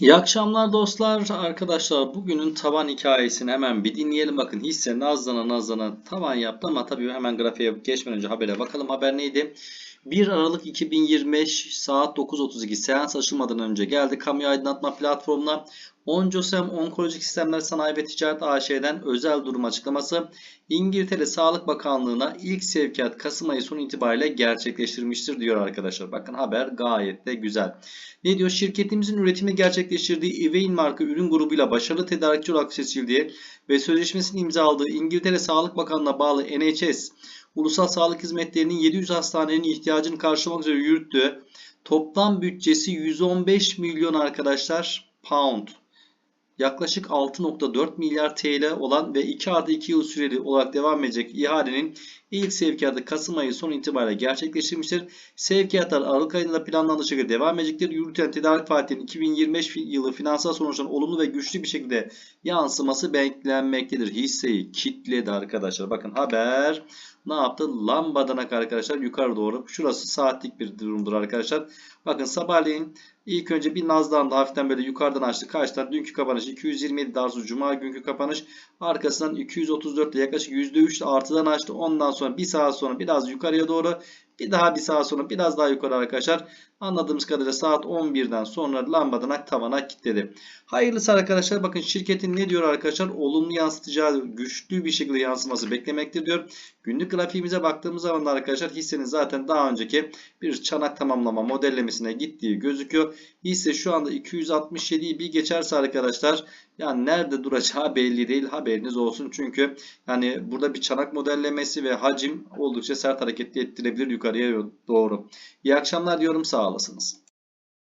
İyi akşamlar dostlar. Arkadaşlar bugünün taban hikayesini hemen bir dinleyelim. Bakın hisse nazlana nazlana tavan yaptı ama tabii hemen grafiğe geçmeden önce habere bakalım. Haber neydi? 1 Aralık 2025 saat 9.32 seans açılmadan önce geldi. Kamu aydınlatma platformuna Oncosem Onkolojik Sistemler Sanayi ve Ticaret AŞ'den özel durum açıklaması İngiltere Sağlık Bakanlığı'na ilk sevkiyat Kasım ayı sonu itibariyle gerçekleştirmiştir diyor arkadaşlar. Bakın haber gayet de güzel. Ne diyor? Şirketimizin üretimi gerçekleştirdiği Evein marka ürün grubuyla başarılı tedarikçi olarak seçildiği ve sözleşmesini imzaladığı İngiltere Sağlık Bakanlığı'na bağlı NHS Ulusal Sağlık Hizmetleri'nin 700 hastanenin ihtiyacını karşılamak üzere yürüttüğü toplam bütçesi 115 milyon arkadaşlar pound. Yaklaşık 6.4 milyar TL olan ve 2 artı 2 yıl süreli olarak devam edecek ihalenin ilk sevkiyatı Kasım ayı son itibariyle gerçekleştirmiştir. Sevkiyatlar Aralık ayında planlandığı şekilde devam edecektir. Yürüten tedarik faaliyetinin 2025 yılı finansal sonuçların olumlu ve güçlü bir şekilde yansıması beklenmektedir. Hisseyi kitledi arkadaşlar. Bakın haber ne yaptı? Lambadanak arkadaşlar yukarı doğru. Şurası saatlik bir durumdur arkadaşlar. Bakın sabahleyin ilk önce bir Naz'dan da hafiften böyle yukarıdan açtı. Kaçlar? Dünkü kapanış 227 arzu Cuma günkü kapanış. Arkasından 234 ile yaklaşık %3 artıdan açtı. Ondan sonra bir saat sonra biraz yukarıya doğru bir daha bir saat sonra biraz daha yukarı arkadaşlar. Anladığımız kadarıyla saat 11'den sonra lambadanak tavana kilitledi. Hayırlısı arkadaşlar. Bakın şirketin ne diyor arkadaşlar? Olumlu yansıtacağı güçlü bir şekilde yansıması beklemektir diyor. Günlük grafiğimize baktığımız zaman da arkadaşlar hissenin zaten daha önceki bir çanak tamamlama modellemesine gittiği gözüküyor. Hisse şu anda 267'yi bir geçerse arkadaşlar yani nerede duracağı belli değil. Haberiniz olsun. Çünkü yani burada bir çanak modellemesi ve hacim oldukça sert hareket ettirebilir yukarıya doğru. İyi akşamlar diyorum. Sağ olasınız.